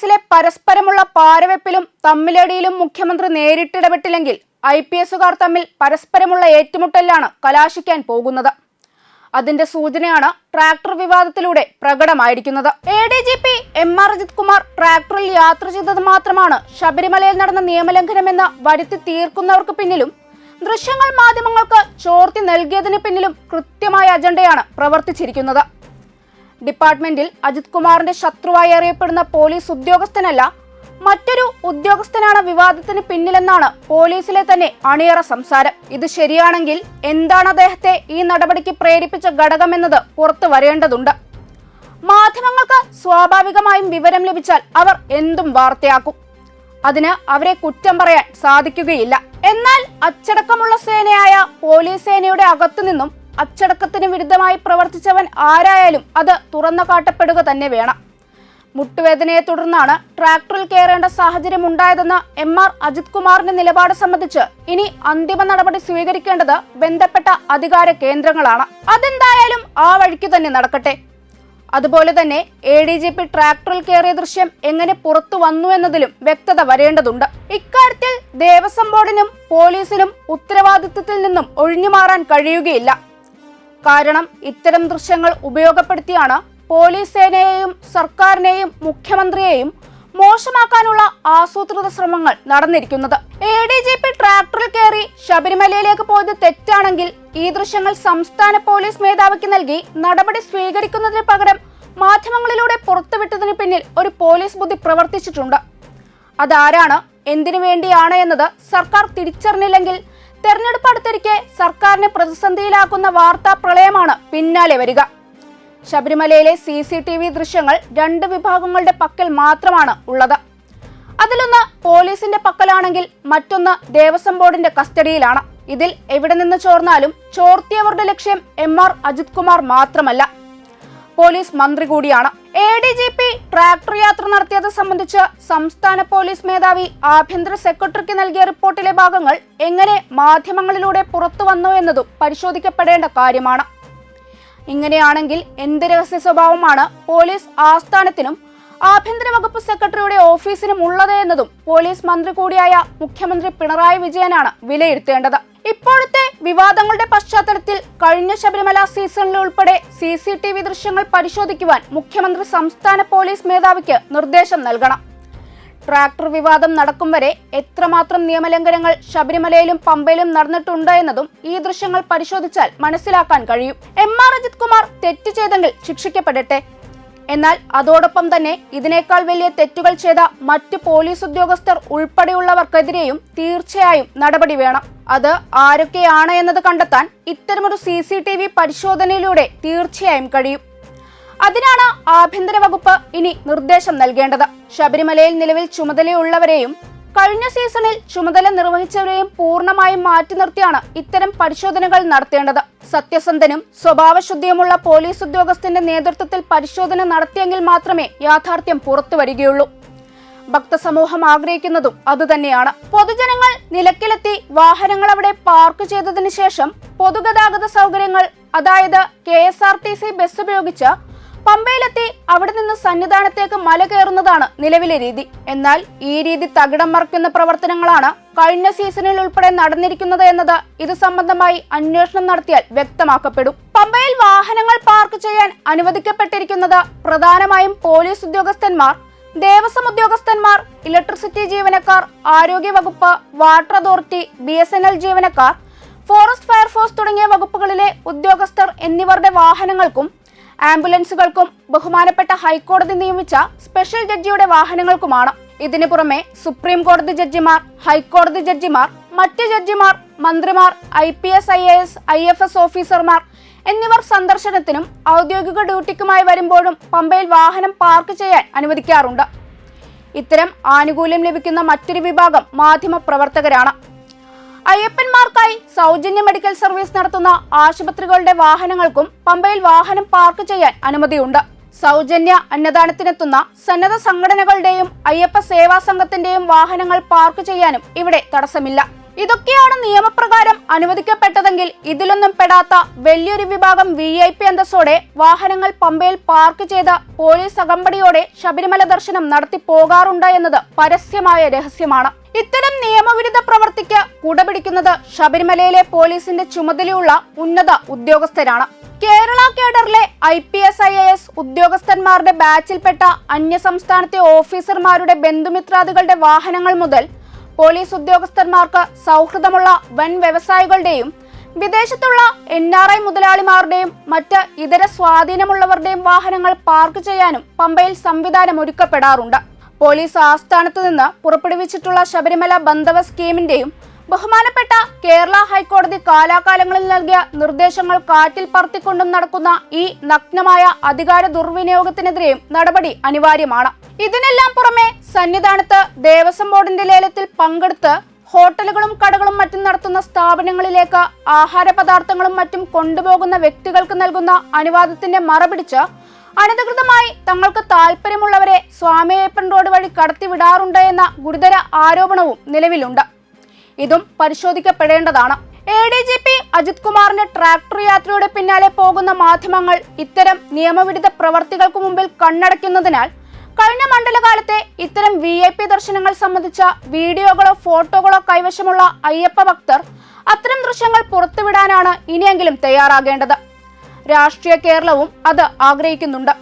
പോലീസിലെ പരസ്പരമുള്ള പാരവെപ്പിലും തമ്മിലടിയിലും മുഖ്യമന്ത്രി നേരിട്ടിടപെട്ടില്ലെങ്കിൽ ഐ പി എസുകാർ തമ്മിൽ പരസ്പരമുള്ള ഏറ്റുമുട്ടലിലാണ് കലാശിക്കാൻ പോകുന്നത്. അതിന്റെ സൂചനയാണ് ട്രാക്ടർ വിവാദത്തിലൂടെ പ്രകടമായിരിക്കുന്നത്. A D G P M R Ajith Kumar ട്രാക്ടറിൽ യാത്ര ചെയ്തത് മാത്രമാണ് ശബരിമലയിൽ നടന്ന നിയമലംഘനമെന്ന് വരുത്തി തീർക്കുന്നവർക്ക് പിന്നിലും ദൃശ്യങ്ങൾ മാധ്യമങ്ങൾക്ക് ചോർത്തി നൽകിയതിന് പിന്നിലും കൃത്യമായ അജണ്ടയാണ് പ്രവർത്തിച്ചിരിക്കുന്നത്. ഡിപ്പാർട്ട്മെന്റിൽ അജിത് കുമാറിന്റെ ശത്രുവായി അറിയപ്പെടുന്ന പോലീസ് ഉദ്യോഗസ്ഥനല്ല മറ്റൊരു ഉദ്യോഗസ്ഥനാണ് വിവാദത്തിന് പിന്നിലെന്നാണ് പോലീസിലെ തന്നെ അണിയറ സംസാരം. ഇത് ശരിയാണെങ്കിൽ എന്താണ് അദ്ദേഹത്തെ ഈ നടപടിക്ക് പ്രേരിപ്പിച്ച ഘടകമെന്നത് പുറത്തു വരേണ്ടതുണ്ട്. മാധ്യമങ്ങൾക്ക് സ്വാഭാവികമായും വിവരം ലഭിച്ചാൽ അവർ എന്തും വാർത്തയാക്കും. അതിന് അവരെ കുറ്റം പറയാൻ സാധിക്കുകയില്ല. എന്നാൽ അച്ചടക്കമുള്ള സേനയായ പോലീസ് സേനയുടെ അകത്തുനിന്നും അച്ചടക്കത്തിന് വിരുദ്ധമായി പ്രവർത്തിച്ചവൻ ആരായാലും അത് തുറന്നു കാട്ടപ്പെടുക തന്നെ വേണം. മുട്ടുവേദനയെ തുടർന്നാണ് ട്രാക്ടറിൽ കയറേണ്ട സാഹചര്യം ഉണ്ടായതെന്ന് എം ആർ അജിത് കുമാറിന്റെ നിലപാട് സംബന്ധിച്ച് ഇനി അന്തിമ നടപടി സ്വീകരിക്കേണ്ടത് ബന്ധപ്പെട്ട അധികാര കേന്ദ്രങ്ങളാണ്. അതെന്തായാലും ആ വഴിക്ക് തന്നെ നടക്കട്ടെ. അതുപോലെ തന്നെ എ ഡി ജി പി ട്രാക്ടറിൽ കയറിയ ദൃശ്യം എങ്ങനെ പുറത്തു വന്നു എന്നതിലും വ്യക്തത വരേണ്ടതുണ്ട്. ഇക്കാര്യത്തിൽ ദേവസ്വം ബോർഡിനും പോലീസിനും ഉത്തരവാദിത്വത്തിൽ നിന്നും ഒഴിഞ്ഞുമാറാൻ കഴിയുകയില്ല. കാരണം ഇത്തരം ദൃശ്യങ്ങൾ ഉപയോഗപ്പെടുത്തിയാണ് പോലീസ് സേനയെയും സർക്കാരിനെയും മുഖ്യമന്ത്രിയെയും മോശമാക്കാനുള്ള ആസൂത്രിത ശ്രമങ്ങൾ നടന്നിരിക്കുന്നത്. എ ഡി ജി പി ട്രാക്ടറിൽ കയറി ശബരിമലയിലേക്ക് പോയത് തെറ്റാണെങ്കിൽ ഈ ദൃശ്യങ്ങൾ സംസ്ഥാന പോലീസ് മേധാവിക്ക് നൽകി നടപടി സ്വീകരിക്കുന്നതിന് പകരം മാധ്യമങ്ങളിലൂടെ പുറത്തുവിട്ടതിന് പിന്നിൽ ഒരു പോലീസ് ബുദ്ധി പ്രവർത്തിച്ചിട്ടുണ്ട്. അതാരാണ്? എന്തിനു വേണ്ടിയാണ് എന്നത് സർക്കാർ തിരിച്ചറിഞ്ഞില്ലെങ്കിൽ തെരഞ്ഞെടുപ്പ് അടുത്തിരിക്കെ സർക്കാരിനെ പ്രതിസന്ധിയിലാക്കുന്ന വാർത്താ പ്രളയമാണ് പിന്നാലെ വരിക. ശബരിമലയിലെ സി സി ടി വി ദൃശ്യങ്ങൾ രണ്ട് വിഭാഗങ്ങളുടെ പക്കൽ മാത്രമാണ് ഉള്ളത്. അതിലൊന്ന് പോലീസിന്റെ പക്കലാണെങ്കിൽ മറ്റൊന്ന് ദേവസ്വം ബോർഡിന്റെ കസ്റ്റഡിയിലാണ്. ഇതിൽ എവിടെ നിന്ന് ചോർന്നാലും ചോർത്തിയവരുടെ ലക്ഷ്യം എം ആർ അജിത് കുമാർ മാത്രമല്ല. പോലീസ് മന്ത്രി കൂടിയാണ്. A D G P tractor യാത്ര നടത്തിയത് സംബന്ധിച്ച് സംസ്ഥാന പോലീസ് മേധാവി ആഭ്യന്തര സെക്രട്ടറിക്ക് നൽകിയ റിപ്പോർട്ടിലെ ഭാഗങ്ങൾ എങ്ങനെ മാധ്യമങ്ങളിലൂടെ പുറത്തു വന്നു എന്നതും പരിശോധിക്കപ്പെടേണ്ട കാര്യമാണ്. ഇങ്ങനെയാണെങ്കിൽ എന്ത് രഹസ്യ സ്വഭാവമാണ് പോലീസ് ആസ്ഥാനത്തിനും ആഭ്യന്തര വകുപ്പ് സെക്രട്ടറിയുടെ ഓഫീസിനും ഉള്ളത് എന്നതും പോലീസ് മന്ത്രി കൂടിയായ മുഖ്യമന്ത്രി പിണറായി വിജയനാണ് വിലയിരുത്തേണ്ടത്. ഇപ്പോഴത്തെ വിവാദങ്ങളുടെ പശ്ചാത്തലത്തിൽ കഴിഞ്ഞ ശബരിമല സീസണിൽ ഉൾപ്പെടെ സി സി ടി വി ദൃശ്യങ്ങൾ പരിശോധിക്കുവാൻ മുഖ്യമന്ത്രി സംസ്ഥാന പോലീസ് മേധാവിക്ക് നിർദ്ദേശം നൽകണം. ട്രാക്ടർ വിവാദം നടക്കും വരെ എത്രമാത്രം നിയമലംഘനങ്ങൾ ശബരിമലയിലും പമ്പയിലും നടന്നിട്ടുണ്ട് എന്നതും ഈ ദൃശ്യങ്ങൾ പരിശോധിച്ചാൽ മനസ്സിലാക്കാൻ കഴിയും. എം ആർ അജിത് കുമാർ തെറ്റ് ചെയ്തെങ്കിൽ ശിക്ഷിക്കപ്പെടട്ടെ. എന്നാൽ അതോടൊപ്പം തന്നെ ഇതിനേക്കാൾ വലിയ തെറ്റുകൾ ചെയ്ത മറ്റ് പോലീസ് ഉദ്യോഗസ്ഥർ ഉൾപ്പെടെയുള്ളവർക്കെതിരെയും തീർച്ചയായും നടപടി വേണം. അത് ആരൊക്കെയാണ് എന്നത് കണ്ടെത്താൻ ഇത്തരമൊരു സി സി ടി വി പരിശോധനയിലൂടെ തീർച്ചയായും കഴിയും. അതിനാണ് ആഭ്യന്തര വകുപ്പ് ഇനി നിർദ്ദേശം നൽകേണ്ടത്. ശബരിമലയിൽ നിലവിൽ ചുമതലയുള്ളവരെയും കഴിഞ്ഞ സീസണിൽ ചുമതല നിർവഹിച്ചവരെയും പൂർണമായും മാറ്റി നിർത്തിയാണ് ഇത്തരം പരിശോധനകൾ നടത്തേണ്ടത്. സത്യസന്ധനും സ്വഭാവശുദ്ധിയുമുള്ള പോലീസ് ഉദ്യോഗസ്ഥന്റെ നേതൃത്വത്തിൽ പരിശോധന നടത്തിയെങ്കിൽ മാത്രമേ യാഥാർത്ഥ്യം പുറത്തു വരികയുള്ളൂ. ഭക്തസമൂഹം ആഗ്രഹിക്കുന്നതും അതുതന്നെയാണ്. പൊതുജനങ്ങൾ നിലക്കിലെത്തി വാഹനങ്ങൾ അവിടെ പാർക്ക് ചെയ്തതിനു ശേഷം പൊതുഗതാഗത സൗകര്യങ്ങൾ അതായത് K S R T C bus ഉപയോഗിച്ച് പമ്പയിലെത്തി അവിടെ നിന്ന് സന്നിധാനത്തേക്ക് മല കയറുന്നതാണ് നിലവിലെ രീതി. എന്നാൽ ഈ രീതി തകിടം മറിക്കുന്ന പ്രവർത്തനങ്ങളാണ് കഴിഞ്ഞ സീസണിൽ ഉൾപ്പെടെ നടന്നിരിക്കുന്നത് എന്നത് ഇത് സംബന്ധമായി അന്വേഷണം നടത്തിയാൽ വ്യക്തമാക്കപ്പെടും. പമ്പയിൽ വാഹനങ്ങൾ പാർക്ക് ചെയ്യാൻ അനുവദിക്കപ്പെട്ടിരിക്കുന്നത് പ്രധാനമായും പോലീസ് ഉദ്യോഗസ്ഥന്മാർ ദേവസ്വം ഉദ്യോഗസ്ഥന്മാർ ഇലക്ട്രിസിറ്റി ജീവനക്കാർ ആരോഗ്യ വകുപ്പ് water authority B S N L ജീവനക്കാർ ഫോറസ്റ്റ് ഫയർഫോഴ്സ് തുടങ്ങിയ വകുപ്പുകളിലെ ഉദ്യോഗസ്ഥർ എന്നിവരുടെ വാഹനങ്ങൾക്കും ആംബുലൻസുകൾക്കും ബഹുമാനപ്പെട്ട ഹൈക്കോടതി നിയമിച്ച സ്പെഷ്യൽ ജഡ്ജിയുടെ വാഹനങ്ങൾക്കുമാണ്. ഇതിനു പുറമെ സുപ്രീം കോടതി ജഡ്ജിമാർ ഹൈക്കോടതി ജഡ്ജിമാർ മറ്റ് ജഡ്ജിമാർ മന്ത്രിമാർ I P S I A S I F S ഓഫീസർമാർ എന്നിവർ സന്ദർശനത്തിനും ഔദ്യോഗിക ഡ്യൂട്ടിക്കുമായി വരുമ്പോഴും പമ്പയിൽ വാഹനം പാർക്ക് ചെയ്യാൻ അനുവദിക്കാറുണ്ട്. ഇത്തരം ആനുകൂല്യം ലഭിക്കുന്ന മറ്റൊരു വിഭാഗം മാധ്യമ പ്രവർത്തകരാണ്. അയ്യപ്പന്മാർക്കായി സൗജന്യ മെഡിക്കൽ സർവീസ് നടത്തുന്ന ആശുപത്രികളുടെ വാഹനങ്ങൾക്കും പമ്പയിൽ വാഹനം പാർക്ക് ചെയ്യാൻ അനുമതിയുണ്ട്. സൗജന്യ അന്നദാനത്തിനെത്തുന്ന സന്നദ്ധ സംഘടനകളുടെയും അയ്യപ്പ സേവാ സംഘത്തിന്റെയും വാഹനങ്ങൾ പാർക്ക് ചെയ്യാനും ഇവിടെ തടസ്സമില്ല. ഇതൊക്കെയാണ് നിയമപ്രകാരം അനുവദിക്കപ്പെട്ടതെങ്കിൽ ഇതിലൊന്നും പെടാത്ത വലിയൊരു വിഭാഗം വി ഐ പി അന്തസ്സോടെ വാഹനങ്ങൾ പമ്പയിൽ പാർക്ക് ചെയ്ത പോലീസ് അകമ്പടിയോടെ ശബരിമല ദർശനം നടത്തി പോകാറുണ്ട് എന്നത് പരസ്യമായ രഹസ്യമാണ്. ഇത്തരം നിയമവിരുദ്ധ പ്രവർത്തിക്ക് കുടപിടിക്കുന്നത് ശബരിമലയിലെ പോലീസിന്റെ ചുമതലയുള്ള ഉന്നത ഉദ്യോഗസ്ഥരാണ്. Kerala കേഡറിലെ I P S I S ഉദ്യോഗസ്ഥന്മാരുടെ ബാച്ചിൽപ്പെട്ട അന്യസംസ്ഥാനത്തെ ഓഫീസർമാരുടെ ബന്ധുമിത്രാദികളുടെ വാഹനങ്ങൾ മുതൽ പോലീസ് ഉദ്യോഗസ്ഥന്മാർക്ക് സൗഹൃദമുള്ള വൻ വ്യവസായികളുടെയും വിദേശത്തുള്ള എൻ ആർ ഐ മുതലാളിമാരുടെയും മറ്റ് ഇതര സ്വാധീനമുള്ളവരുടെയും വാഹനങ്ങൾ പാർക്ക് ചെയ്യാനും പമ്പയിൽ സംവിധാനം ഒരുക്കപ്പെടാറുണ്ട്. പോലീസ് ആസ്ഥാനത്തു നിന്ന് പുറപ്പെടുവിച്ചിട്ടുള്ള ശബരിമല ബന്ധവ സ്കീമിന്റെയും ബഹുമാനപ്പെട്ട കേരള ഹൈക്കോടതി കാലാകാലങ്ങളിൽ നൽകിയ നിർദ്ദേശങ്ങൾ കാറ്റിൽ പറത്തിക്കൊണ്ടും നടക്കുന്ന ഈ നഗ്നമായ അധികാര ദുർവിനിയോഗത്തിനെതിരെയും നടപടി അനിവാര്യമാണ്. ഇതിനെല്ലാം പുറമെ സന്നിധാനത്ത് ദേവസ്വം ബോർഡിന്റെ ലേലത്തിൽ പങ്കെടുത്ത് ഹോട്ടലുകളും കടകളും മറ്റും നടത്തുന്ന സ്ഥാപനങ്ങളിലേക്ക് ആഹാര പദാർത്ഥങ്ങളും മറ്റും കൊണ്ടുപോകുന്ന വ്യക്തികൾക്ക് നൽകുന്ന അനുവാദത്തിന്റെ മറപിടിച്ച് അനധികൃതമായി തങ്ങൾക്ക് താല്പര്യമുള്ളവരെ സ്വാമിയപ്പൻ റോഡ് വഴി കടത്തിവിടാറുണ്ട് എന്ന ഗുരുതര ആരോപണവും നിലവിലുണ്ട്. ഇതും പരിശോധിക്കപ്പെടേണ്ടതാണ്. A D G P Ajith കുമാറിന്റെ ട്രാക്ടർ യാത്രയുടെ പിന്നാലെ പോകുന്ന മാധ്യമങ്ങൾ ഇത്തരം നിയമവിരുദ്ധ പ്രവർത്തികൾക്ക് മുമ്പിൽ കണ്ണടയ്ക്കുന്നതിനാൽ കഴിഞ്ഞ മണ്ഡലകാലത്തെ ഇത്തരം വി ഐ പി ദർശനങ്ങൾ സംബന്ധിച്ച വീഡിയോകളോ ഫോട്ടോകളോ കൈവശമുള്ള അയ്യപ്പ ഭക്തർ അത്തരം ദൃശ്യങ്ങൾ പുറത്തുവിടാനാണ് ഇനിയെങ്കിലും തയ്യാറാകേണ്ടത്. രാഷ്ട്രീയ കേരളവും അത് ആഗ്രഹിക്കുന്നുണ്ട്.